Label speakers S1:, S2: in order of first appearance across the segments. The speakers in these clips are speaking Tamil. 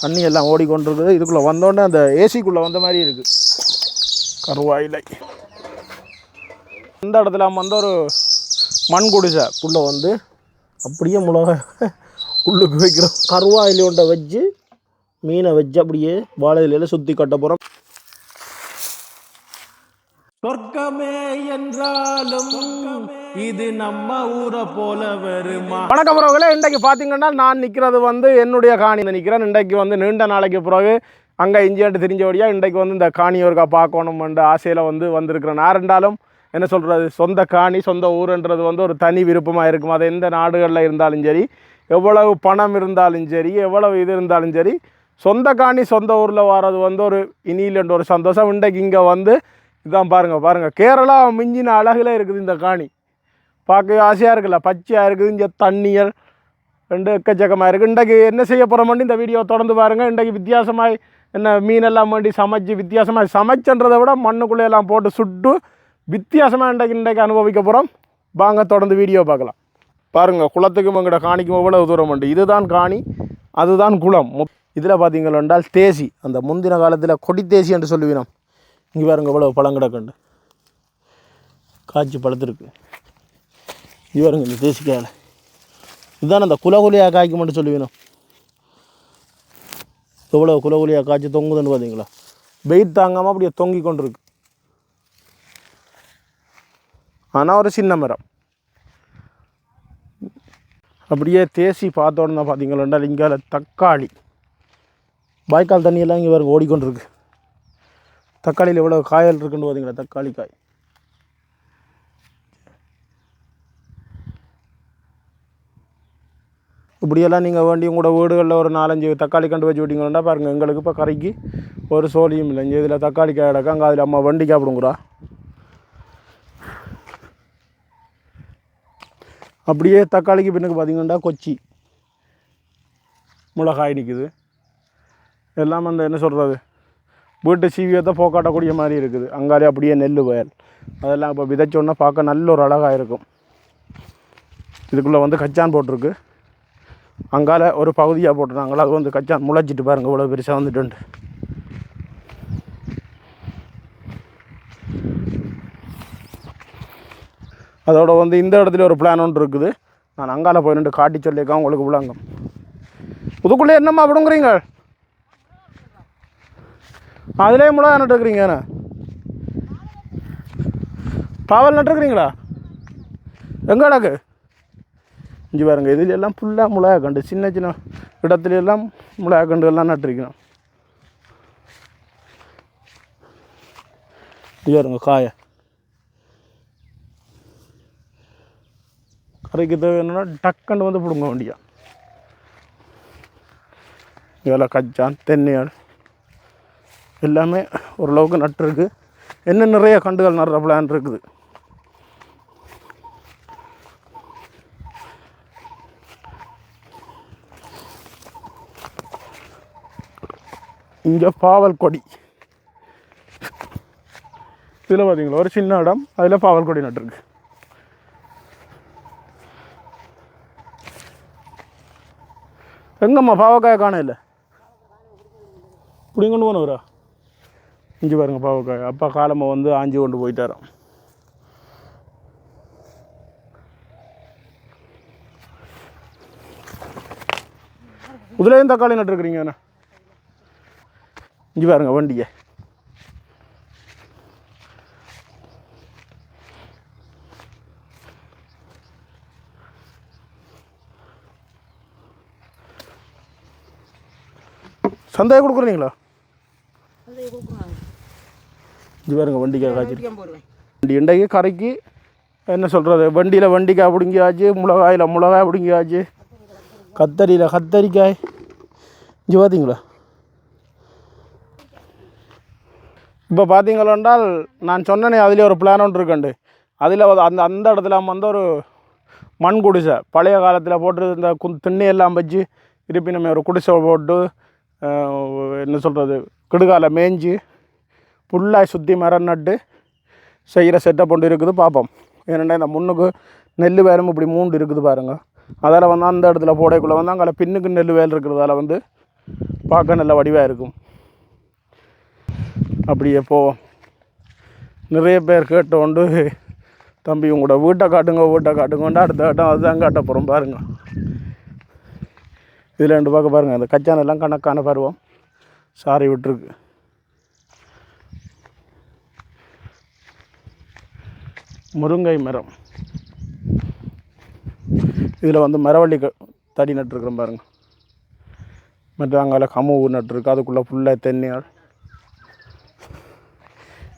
S1: தண்ணி எல்லாம் ஓடிக்கொண்டிருக்குது. இதுக்குள்ளே வந்தோடனே அந்த ஏசிக்குள்ளே வந்த மாதிரி இருக்குது கருவாயிலை. இந்த இடத்துல நம்ம வந்து ஒரு மண் குடிசைக்குள்ளே வந்து அப்படியே மிளகா உள்ளுக்கு வைக்கிறோம் கருவாயிலை ஒன்றை வச்சு மீனை வச்சு அப்படியே வாழை சுற்றி கட்ட போகிறோம் இது நம்ம ஊரை போல வருமா? வணக்கம் உறவுகளே இன்றைக்கு பார்த்தீங்கன்னா நான் நிற்கிறது வந்து என்னுடைய காணி நிற்கிறேன் இன்றைக்கு வந்து நீண்ட நாளைக்கு பிறகு அங்கே இஞ்சியாண்டு தெரிஞ்சபடியாக இன்றைக்கு வந்து இந்த காணி ஒருக்கா பார்க்கணுமென்ற ஆசையில் வந்து வந்திருக்கிறேன். நான் இருந்தாலும் என்ன சொல்கிறது சொந்த காணி சொந்த ஊருன்றது வந்து ஒரு தனி விருப்பமாக இருக்கும். அது எந்த நாடுகளில் இருந்தாலும் சரி எவ்வளவு பணம் இருந்தாலும் சரி எவ்வளவு இது இருந்தாலும் சரி சொந்த காணி சொந்த ஊரில் வர்றது வந்து ஒரு இனியிலன்ற ஒரு சந்தோஷம் இன்றைக்கு இங்கே வந்து இதான் பாருங்கள் பாருங்கள் கேரளா மிஞ்சின அழகில் இருக்குது இந்த காணி. பார்க்க ஆசையாக இருக்குல்ல பச்சையாக இருக்குது இங்கே தண்ணியல் ரெண்டு எக்கச்சக்கமாக இருக்குது. இன்றைக்கு என்ன செய்ய போகிறோம்னு இந்த வீடியோ தொடர்ந்து பாருங்கள் இன்றைக்கு வித்தியாசமாக என்ன மீனெல்லாம் வேண்டி சமைச்சு வித்தியாசமாக சமைச்சன்றதை விட மண்ணுக்குள்ளே எல்லாம் போட்டு சுட்டு வித்தியாசமாக இன்றைக்கு இன்றைக்கு அனுபவிக்க போகிறோம் வாங்க தொடர்ந்து வீடியோ பார்க்கலாம். பாருங்கள் குளத்துக்கும் எங்கட காணிக்கும் எவ்வளவு தூரம் உண்டு இதுதான் காணி அதுதான் குளம். இதில் பார்த்தீங்கள் என்றால் தேசி அந்த முந்தின காலத்தில் கொடி தேசி என்று சொல்லுவினோம். இங்கே பாருங்கள் இவ்வளோ பழம் கிடக்குண்டு. காய்ச்சி பழுத்திருக்கு. இவருங்க இந்த தேசிக்காயில் இதுதான் அந்த குலகுலியாக காய்க்க மட்டும் சொல்லுவினோம் எவ்வளோ குலகுலியாக காய்ச்சி தொங்குதுன்னு பார்த்தீங்களா வெயிட் தாங்காமல் அப்படியே தொங்கி கொண்டிருக்கு. ஆனால் ஒரு சின்ன மரம். அப்படியே தேசி பார்த்தோன்னா பார்த்தீங்களா இங்கே தக்காளி. வாய்க்கால் தண்ணியெல்லாம் இங்கே பாருங்க ஓடிக்கொண்டிருக்கு. தக்காளியில் எவ்வளோ காயல் இருக்குன்னு பார்த்தீங்களா தக்காளி காய். இப்படியெல்லாம் நீங்கள் வேண்டி உங்களோட வீடுகளில் ஒரு நாலஞ்சு தக்காளி கண்டு வச்சு விட்டிங்கன்னா பாருங்கள் எங்களுக்கு இப்போ கரைக்கு ஒரு சோழியும் இல்லை. இங்கே இதில் தக்காளி காய் அங்கே அதில் அம்மா வண்டி சாப்பிடுங்கிறா. அப்படியே தக்காளிக்கு பின்னுக்கு பார்த்தீங்கன்னா கொச்சி. மிளகாய் நிற்குது எல்லாம் அந்த என்ன சொல்கிறது வீட்டு சீவியத்தை போக்காட்டக்கூடிய மாதிரி இருக்குது. அங்காலே அப்படியே நெல் வயல். அதெல்லாம் இப்போ விதைச்சோன்னா பார்க்க நல்ல ஒரு அழகாக இருக்கும். இதுக்குள்ளே வந்து கச்சான் போட்டிருக்கு. அங்கால ஒரு பகுதியாக போட்டுருந்தாங்களா? அது வந்து கச்சான் முளைச்சிட்டு பாருங்கள் இவ்வளோ பெருசாக வந்துட்டு அதோட வந்து இந்த இடத்துல ஒரு பிளான் ஒன்று இருக்குது. நான் அங்கால போய் நின்று காட்டி சொல்லியிருக்கேன் உங்களுக்கு விளங்கும். இதுக்குள்ளே என்னம்மா அப்படிங்கிறீங்க அதிலே முளை நட்டுருக்குறீங்க என்ன? பாவல் நட்டுருக்குறீங்களா? எங்கே கிடக்கு? இஞ்சி பாருங்கள் இதுல எல்லாம் ஃபுல்லாக மிளகா கண்டு சின்ன சின்ன இடத்துல எல்லாம் மிளகா கண்டு எல்லாம் நட்டுருக்கணும். இது பாருங்க காய. கரைக்கு தேவைன்னா டக்குன்னு வந்து பிடுங்க வேண்டியா இதெல்லாம் கச்சான் தென்னையாள் எல்லாமே ஓரளவுக்கு நட்டுருக்கு. இன்னும் நிறைய கண்டுகள் நடுற பிளான் இருக்குது. இங்கே பாவல் கொடி இதில் பார்த்தீங்களா ஒரு சின்ன இடம். அதில் பாவல் கொடி நட்டுருக்கு எங்கம்மா? பாவக்காயை காண இல்லை இப்படி கொண்டு போனவரா? இஞ்சி பாருங்க பாவக்காய். அப்பா காலமாக வந்து ஆஞ்சி கொண்டு போயிட்டாராம். இதுலேயும் தக்காளி நட்டுருக்குறீங்க என்ன இஞ்சி பாருங்க வண்டியை. சந்தையை கொடுக்குறீங்களா? இது பாருங்க வண்டிக்காய் காய்ச்சி வண்டி இன்றைக்கு கரைக்கு என்ன சொல்கிறது வண்டியில் வண்டிக்காய் பிடுங்கியாச்சு மிளகாயில் மிளகாய் பிடுங்கியாச்சு. கத்தரியில் கத்தரிக்காய். இங்கே பார்த்தீங்களா இப்போ பார்த்தீங்களென்றால் நான் சொன்னேனே அதில் ஒரு பிளான் ஒன்று இருக்குண்டு. அதில் அந்த அந்த இடத்துல வந்து ஒரு மண் குடிசை பழைய காலத்தில் போட்டு இந்த கு திண்ணை எல்லாம் வச்சு இருப்பினுமே ஒரு குடிசை போட்டு என்ன சொல்கிறது கிடுகால மேய்ஞ்சி புல்லாய் சுற்றி மரம் நட்டு செய்கிற செட்டப் ஒன்று இருக்குது பார்ப்போம். ஏன்னா இந்த முன்னுக்கு நெல் வேலும் இப்படி மூண்டு இருக்குது பாருங்கள் அதில் வந்து அந்த இடத்துல போடக்குள்ளே வந்து அங்கே பின்னுக்கு நெல் வேல் இருக்கிறதால வந்து பார்க்க நல்ல வடிவாக இருக்கும். அப்படியே போவோம் நிறைய பேர் கேட்டோண்டு தம்பி உங்களோட வீட்டை காட்டுங்க வீட்டை காட்டுங்கோண்டு அடுத்த இடம் அதுதான் காட்ட போகிறோம் பாருங்க. இதில் ரெண்டு பார்க்க பாருங்கள் அந்த கச்சானெல்லாம் கணக்கான பருவம். சாரி விட்டுருக்கு. முருங்கை மரம். இதில் வந்து மரவள்ளி க தடி நட்டுருக்குறோம் பாருங்க. மற்ற கமு கமுவு நட்டுருக்கு அதுக்குள்ளே ஃபுல்லாக தென்னையாள்.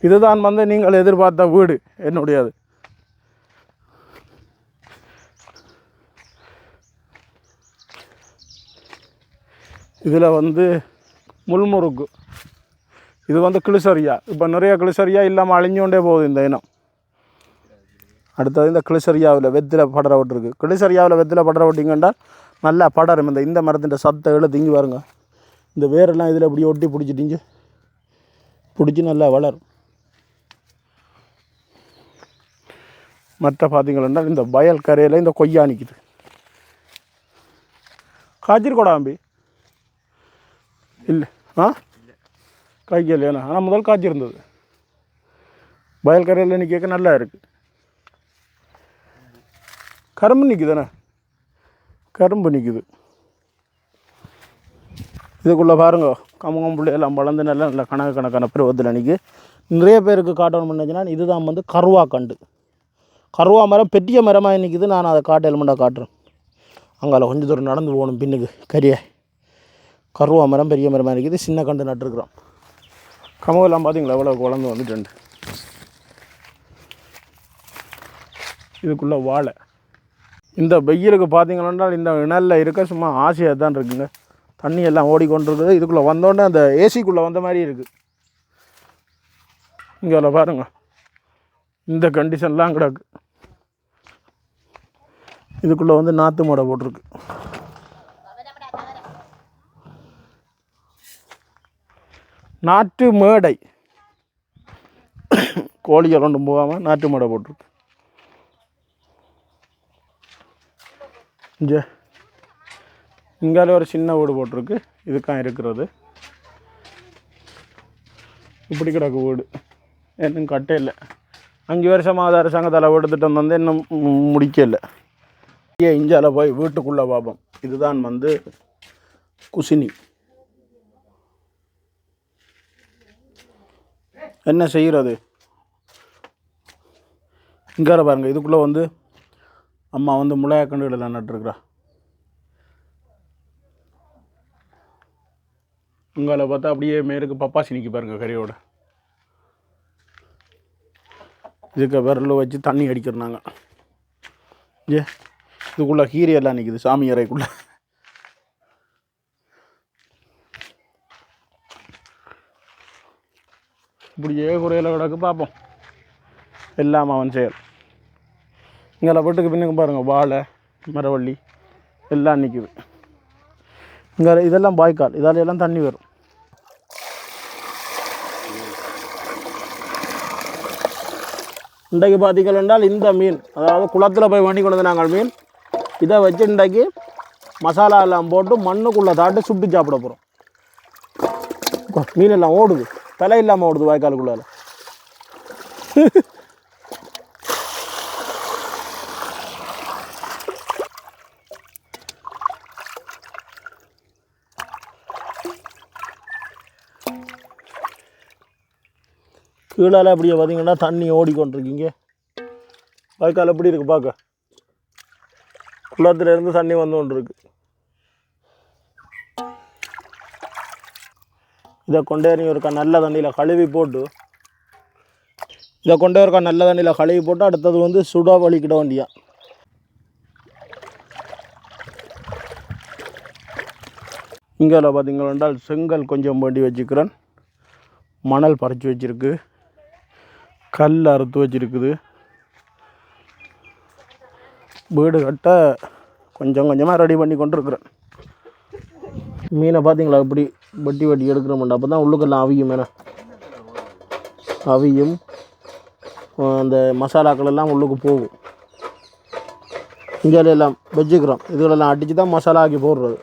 S1: இதுதான் வந்து நீங்கள் எதிர்பார்த்த வீடு. என்னுடையது. இதில் வந்து முள்முறுக்கு இது வந்து கிளிசரியா. இப்போ நிறைய கிளிசரியா இல்லாமல் அழிஞ்சோண்டே போகுது இந்த இனம். அடுத்தது இந்த கிளிசரியாவில் வெத்தில படர விட்டுருக்கு கிளிசரியாவில் வெத்தில படர விட்டிங்கன்னா நல்லா படரும். இந்த இந்த மரத்தின் சத்தை எழுத்து இங்கே பாருங்க. இந்த வேரெல்லாம் இதில் இப்படி ஒட்டி பிடிச்சிட்டிங்க பிடிச்சி நல்லா வளரும். மற்ற பார்த்தீங்கன்னா இந்த வயல் கரையில் இந்த கொய்யா நிற்கிது காய்ச்சிருக்கோடாம்பி இல்லை. ஆ? காய்க்கலையாண்ணா ஆனால் முதல் காய்ச்சிருந்தது. வயல் கரையில் நிற்க நல்லா இருக்குது கரும்பு நிற்குதானே கரும்பு நிற்குது இதுக்குள்ளே பாருங்க. கமகம் பிள்ளையெல்லாம் வளர்ந்து நல்லா நல்லா கணக்கு கணக்கான பருவத்தில் நிற்கி நிறைய பேருக்கு காட்டணும் பண்ணச்சுன்னா இதுதான் வந்து கருவா கண்டு. கருவா மரம் பெரிய மரமாக நிற்கிது நான் அதை காட்டு எலுமெண்டாக காட்டுறேன். அங்கால கொஞ்சம் தூரம் நடந்து போகணும் பின்னுக்கு கரிய. கருவா மரம் பெரிய மரமாக நிற்கிது சின்ன கண்டு நட்டுருக்குறோம். கமகெல்லாம் பார்த்தீங்களா? எவ்வளோ குழந்தை வந்துட்டு இதுக்குள்ளே வாழை. இந்த வெயிலுக்கு பார்த்தீங்கன்னா இந்த இணலில் இருக்க சும்மா ஆசையாக தான் இருக்குங்க. தண்ணி எல்லாம் ஓடிக்கொண்டிருக்குது. இதுக்குள்ளே வந்தோடனே அந்த ஏசிக்குள்ளே வந்த மாதிரி இருக்குது இங்கே பாருங்கள் இந்த கண்டிஷன்லாம் கிடக்கு. இதுக்குள்ளே வந்து நாற்று மாடை போட்டிருக்கு. நாட்டு மேடை. கோழிகள் ஒன்றும் போகாமல் நாட்டு மேடை போட்டிருக்கு. இங்கே இங்கால ஒரு சின்ன வீடு போட்டிருக்கு. இதுக்காக இருக்கிறது. இப்படி கிடக்கு வீடு. இன்னும் கட்டே இல்லை. அஞ்சு வருஷமாக அரசாங்கத்தால் வீடு வந்து இன்னும் முடிக்கலை முடிக்கல. ஏன் இஞ்சால போய் வீட்டுக்குள்ளே பார்ப்போம். இதுதான் வந்து குசினி. என்ன செய்கிறது? இங்கார பாருங்க இதுக்குள்ளே வந்து அம்மா வந்து முளையாக்கண்டுகள் நட்டுருக்குறா. உங்களை பார்த்தா அப்படியே மேலுக்கு பப்பாசி நிற்கி பாருங்கள் கரையோட. இதுக்கு விரல் வச்சு தண்ணி அடிக்கிறாங்க ஏ இதுக்குள்ளே கீரை நிற்கிது சாமி அறைக்குள்ளே. இப்படியே குறையில கிடக்கு பார்ப்போம் எல்லாம் அவன் செயல். இங்கே வீட்டுக்கு பின்னுக்கு பாருங்கள் வாழை மரவள்ளி எல்லாம் நிற்கிது இங்கே இதெல்லாம் பாய்க்கால் இதால எல்லாம் தண்ணி வரும். இன்றைக்கு பார்த்தீங்கள் என்றால் இந்த மீன் அதாவது குளத்தில் போய் வண்டி கொண்டு நாங்கள் மீன். இதை வச்சு இன்றைக்கு மசாலா எல்லாம் போட்டு மண்ணுக்குள்ளே தாட்டு சுட்டு சாப்பிட போகிறோம் மீன் எல்லாம் ஓடுது தலை இல்லாமல் ஓடுது வாய்க்காலுக்குள்ளே கீழால் அப்படியே பார்த்தீங்கன்னா தண்ணி ஓடிக்கொண்டிருக்கீங்க. வாய்க்கால் எப்படி இருக்கு பார்க்க? குளத்துலேருந்து தண்ணி வந்து கொண்டு இருக்கு இதை கொண்டே இருக்கா ஒருக்கா நல்ல தண்ணியில் கழுவி போட்டு இதை கொண்டே ஒருக்கா நல்ல தண்ணியில் கழுவி போட்டு அடுத்தது வந்து சுடா வலிக்கிட வண்டியா இங்கே பார்த்தீங்கன்னா செங்கல் கொஞ்சம் வேண்டி வச்சுக்கிறேன். மணல் பறித்து வச்சிருக்கு. கல் அறுத்து வச்சிருக்குது. வீடு கட்ட கொஞ்சம் கொஞ்சமாக ரெடி பண்ணி கொண்டுருக்குறேன். மீனை பார்த்தீங்களா இப்படி வட்டி வட்டி எடுக்கிறோம்டா அப்போ தான் உள்ளுக்கெல்லாம் அவியும் மேலே. அவியும் அந்த மசாலாக்கள் எல்லாம் உள்ளுக்கு போகும். இங்கே எல்லாம் வச்சுக்கிறோம். இதுகளெல்லாம் அடித்து தான் மசாலா ஆக்கி போடுறது.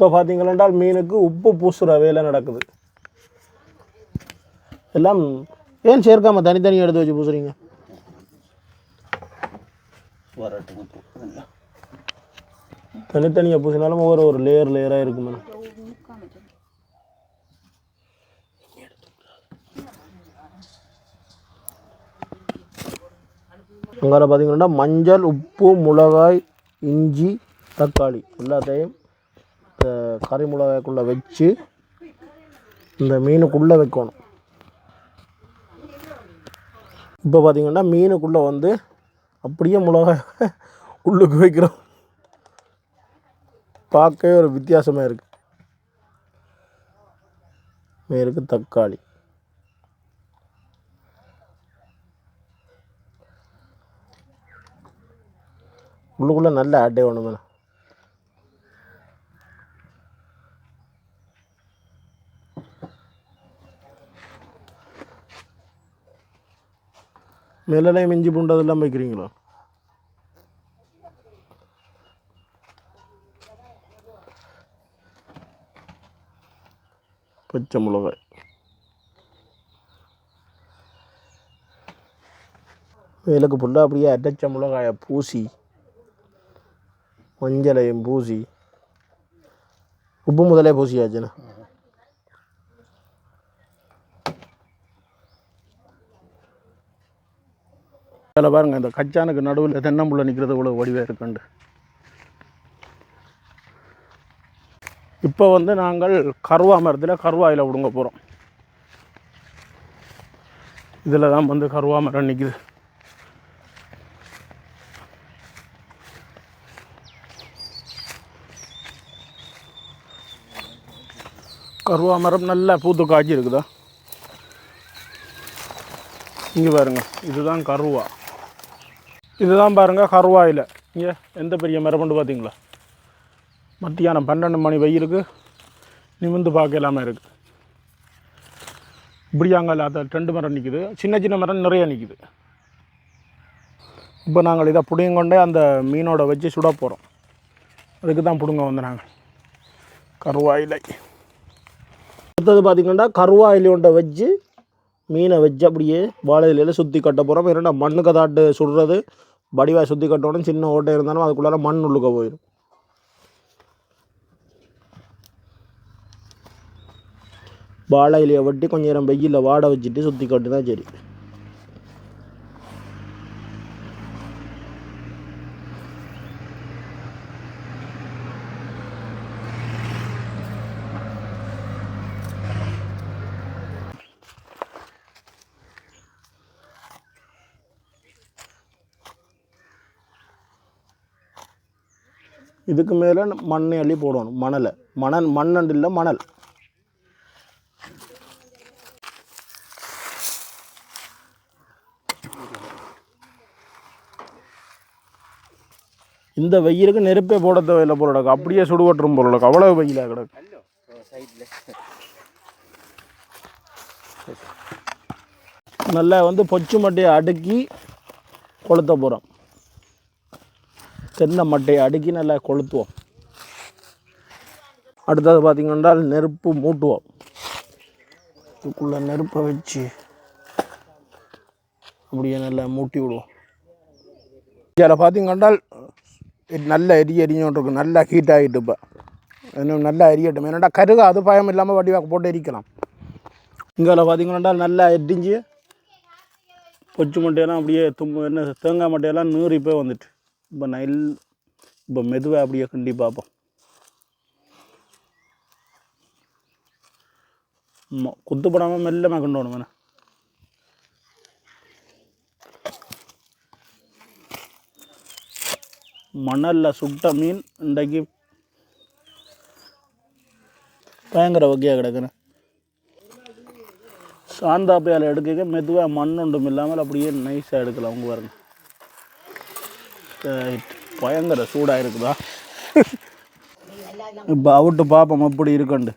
S1: இப்போ பார்த்தீங்கன்னா மீனுக்கு உப்பு பூசுகிற வேலை நடக்குது. எல்லாம் ஏன் சேர்க்காம தனித்தனி எடுத்து வச்சு பூசுறீங்க? தனித்தனியாக பூசினாலும் ஒவ்வொரு ஒரு லேயர் லேயராக இருக்குமே அங்கே பார்த்தீங்கன்னா மஞ்சள் உப்பு மிளகாய் இஞ்சி தக்காளி. எல்லாத்தையும் இந்த கறி மிளகாய்க்குள்ளே வச்சு இந்த மீனுக்குள்ளே வைக்கணும். இப்போ பார்த்திங்கன்னா மீனுக்குள்ளே வந்து அப்படியே மிளகாய் உள்ளுக்கு வைக்கிறோம். பார்க்கவே ஒரு வித்தியாசமாக இருக்குது மேலுக்கு தக்காளி. உள்ளுக்குள்ளே நல்ல ஆட்டே மேடம் மேலாம் இஞ்சி பூண்டு அதெல்லாம் வைக்கிறீங்களா? பச்சை மிளகாய். மேலுக்கு ஃபுல்லாக அப்படியே அரைச்ச மிளகாயை பூசி மஞ்சளையும் பூசி உப்பு முதலே பூசியாச்சுண்ணா. அதில் பாருங்க இந்த கச்சானுக்கு நடுவில் தென்னம்புள்ள நிற்கிறது இவ்வளோ வடிவாக இருக்குண்டு. இப்போ வந்து நாங்கள் கருவா மரத்தில் கருவாயில் விடுங்க போகிறோம் இதில் தான் வந்து கருவா மரம் நிற்கிது கருவா மரம் நல்லா பூத்து காய்ச்சி இருக்குதா இங்கே பாருங்க இதுதான் கருவா. இதுதான் பாருங்கள் கருவாயில். இங்கே எந்த பெரிய மரபண்டு பார்த்தீங்களா? மத்தியானம் பன்னெண்டு மணி வெயிலுக்கு நிமிந்து பார்க்க இல்லாமல் இருக்குது இப்படியாங்கல்ல அதை ரெண்டு மரம் நிற்குது சின்ன சின்ன மரம் நிறைய நிற்குது இப்போ நாங்கள் இதை பிடுங்கொண்டே கொண்டே அந்த மீனோட வச்சு சுட போகிறோம் அதுக்கு தான் பிடுங்க வந்து நாங்கள். கருவாயிலை. அடுத்தது பார்த்திங்கன்னா கருவாயிலையோண்ட வச்சு மீனை வச்சு அப்படியே வாழை இலையில் சுற்றி கட்ட போகிறோம் ஏன்னா மண்ணு கதாட்டு சுடுறது வடிவாய் சுற்றி கட்டணும் சின்ன ஓட்டை இருந்தாலும் அதுக்குள்ளார மண் உள்ளுக்க போயிடும் வாழை இலையை வெட்டி கொஞ்சம் நேரம் வெயிலில் வாட வச்சுட்டு சுற்றி கட்டுனா சரி. இதுக்கு மேலே மண்ணை அள்ளி போடணும் மணலை. மணல் மண்ணண்டு இல்லை மணல். இந்த வெயிலுக்கு நெருப்பே போட தேவையில்லை போலடக்கு அப்படியே சுடுவட்டுரும் போலடக்கு அவ்வளோ வெயிலாக கிடக்கு. நல்லா வந்து பொச்சு மட்டையை அடுக்கி கொளுத்த போகிறோம் தென்னை மட்டையை அடுக்கி நல்லா கொளுத்துவோம். அடுத்தது பார்த்திங்கன்னா நெருப்பு மூட்டுவோம். இதுக்குள்ளே நெருப்பை வச்சு அப்படியே நல்லா மூட்டி விடுவோம். இதில் பார்த்திங்கன்றால் நல்ல எரி எரிஞ்சோன்ட்ருக்கு நல்லா ஹீட் ஆகிட்டு இப்போ. இன்னும் நல்லா எரியட்டும். ஏன்னாடா கருகா அது பயம் இல்லாமல் வடிவாக்கு போட்டு எரிக்கலாம். இங்கே பார்த்திங்கன்னா நல்லா எரிஞ்சு பொச்சு மட்டையெல்லாம் அப்படியே தும்பு என்ன தேங்காய் மட்டையெல்லாம் நூறு இப்போ வந்துட்டு. இப்போ நெல் இப்போ மெதுவாக அப்படியே கிண்டி பார்ப்போம். ம- குத்துப்படாமல் மெல்லமாக கிண்டணும் வேணா. மணலில் சுட்ட மீன் இன்றைக்கு பயங்கர வகையாக கிடக்குறேன் சாந்தாப்பையால் எடுக்க மெதுவாக மண் ஒன்றும் இல்லாமல் அப்படியே நைஸாக எடுக்கலாம் உங்க பாருங்க. பயங்கர சூடாக இருக்குதா இப்போ அவுட்டு பார்ப்போம் அப்படி இருக்கண்டு.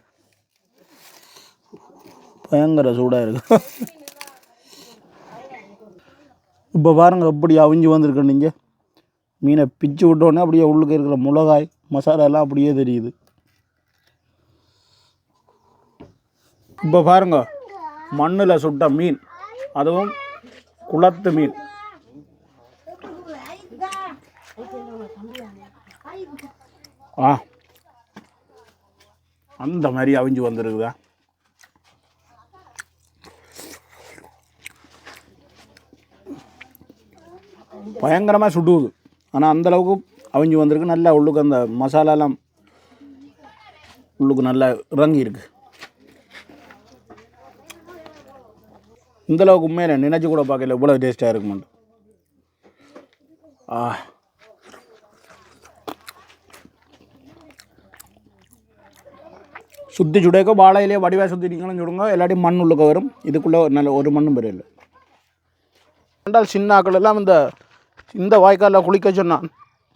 S1: பயங்கர சூடாக இருக்கு இப்போ பாருங்கள் எப்படி அவிஞ்சு வந்திருக்கு நீங்கள் மீனை பிச்சு விட்டோன்னே அப்படியே உள்ளுக்கு இருக்கிற மிளகாய் மசாலாலாம் அப்படியே தெரியுது. இப்போ பாருங்க மண்ணில் சுட்ட மீன் அதுவும் குளத்து மீன். ஆ. அந்த மாதிரி அவிஞ்சு வந்துருக்குதா பயங்கரமாக சுடுவுது ஆனால் அந்தளவுக்கு அவிஞ்சு வந்திருக்கு. நல்லா உள்ளுக்கு அந்த மசாலாலாம் உள்ளுக்கு நல்லா இறங்கி இருக்குது இந்த அளவுக்கு உண்மையில நினச்சி கூட பார்க்கல. இவ்வளோ டேஸ்ட்டாக இருக்குமாண்டு ஆ. சுற்றி சுடைக்க வாழையிலே வடிவாக சுற்றிட்டீங்களும் சுடுங்க. எல்லாத்தையும் மண் உள்ளுக்க வரும். இதுக்குள்ளே நல்ல ஒரு மண்ணும் பெரியல ரெண்டால் சின்ன ஆக்கள் எல்லாம் இந்த இந்த வாய்க்காலில் குளிக்க சொன்னான்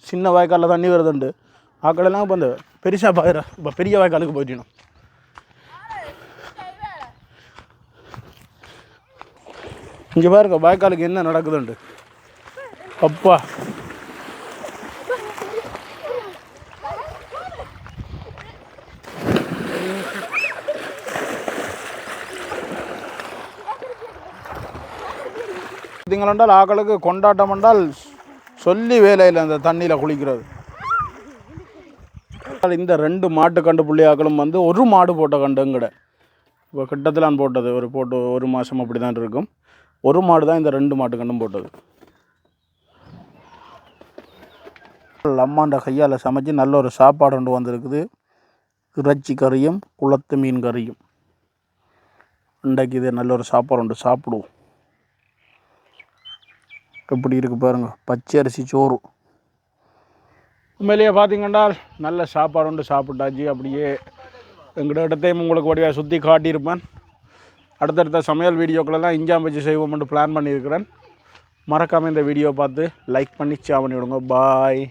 S1: சின்ன வாய்க்காலில் தண்ணி வருதுண்டு. ஆக்கள் எல்லாம் இப்போ இந்த பெருசாக பாயிர இப்போ பெரிய வாய்க்காலுக்கு போயிட்டணும் இங்கே பாருங்க வாய்க்காலுக்கு என்ன நடக்குதுண்டு. அப்பா. பார்த்தீங்களென்றால் ஆக்களுக்கு கொண்டாட்டம் என்றால் சொல்லி வேலையில் அந்த தண்ணியில் குளிக்கிறது. இந்த ரெண்டு மாட்டு கண்டு புள்ளியாக்களும் வந்து ஒரு மாடு போட்ட கண்டுங்கட இப்போ கிட்டத்திலான் போட்டது ஒரு போட்டு ஒரு மாதம் அப்படி தான் இருக்கும். ஒரு மாடு தான் இந்த ரெண்டு மாட்டு கண்டும் போட்டது. அம்மாண்ட கையால் சமைச்சு நல்ல ஒரு சாப்பாடு கொண்டு வந்திருக்குது. இறைச்சி கறியும் குளத்து மீன் கறியும். இன்றைக்கு இது நல்ல ஒரு சாப்பாடு உண்டு சாப்பிடுவோம். எப்படி இருக்கு பாருங்கள் பச்சை அரிசி சோறு. உண்மையிலேயே பார்த்தீங்கன்னா நல்ல சாப்பாடு உண்டு சாப்பிட்டாச்சு. அப்படியே எங்கிட்ட இடத்தையும் உங்களுக்கு வடிவாக சுற்றி காட்டியிருப்பேன். அடுத்தடுத்த சமையல் வீடியோக்களெல்லாம் இஞ்சாம் வச்சு செய்வோம்னு பிளான் பண்ணியிருக்கிறேன். மறக்காமல் இந்த வீடியோ பார்த்து லைக் பண்ணி ஷேர் பண்ணி விடுங்க பாய்